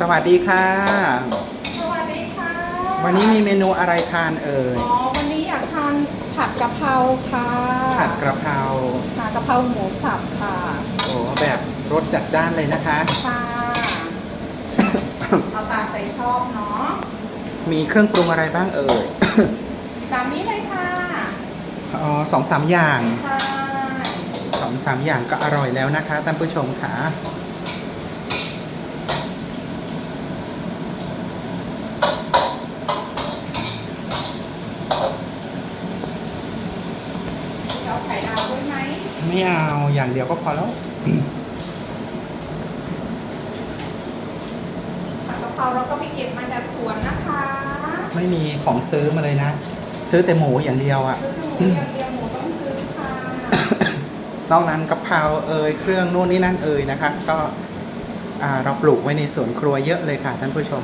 สวัสดีค่ะ สวัสดีค่ะวันนี้มีเมนูอะไรทานเอ่ย อ๋อ วันนี้อยากทานผัดกะเพราค่ะผัดกระเพรา ค่ะกะเพราหมูสับค่ะโอ้แบบรสจัดจ้านเลยนะคะ ค่ะเอาตามใจชอบเนาะ มีเครื่องปรุงอะไรบ้างเอ่ย ตามนี้เลยค่ะ อ๋อสองสามอย่างค่ะ สองสามอย่างก็อร่อยแล้วนะคะท่านผู้ชมค่ะ เอาไข่ ดาวด้วยไหมไม่เอาอย่างเดียวก็พอแล้วผัดกะเพราเราก็ไปเก็บมาจากสวนนะคะไม่มีของซื้อมาเลยนะ ซื้อแต่หมูอย่างเดียวอะซื้อหมูอย่างเดียวหมูต้องซื้อค่ะนอกนั้นกะเพราเอ่ยเครื่องนู่นนี่นั่นเอ่ยนะคะ ก็อ่าเราปลูกไว้ในสวนครัวเยอะเลยค่ะท่านผู้ชม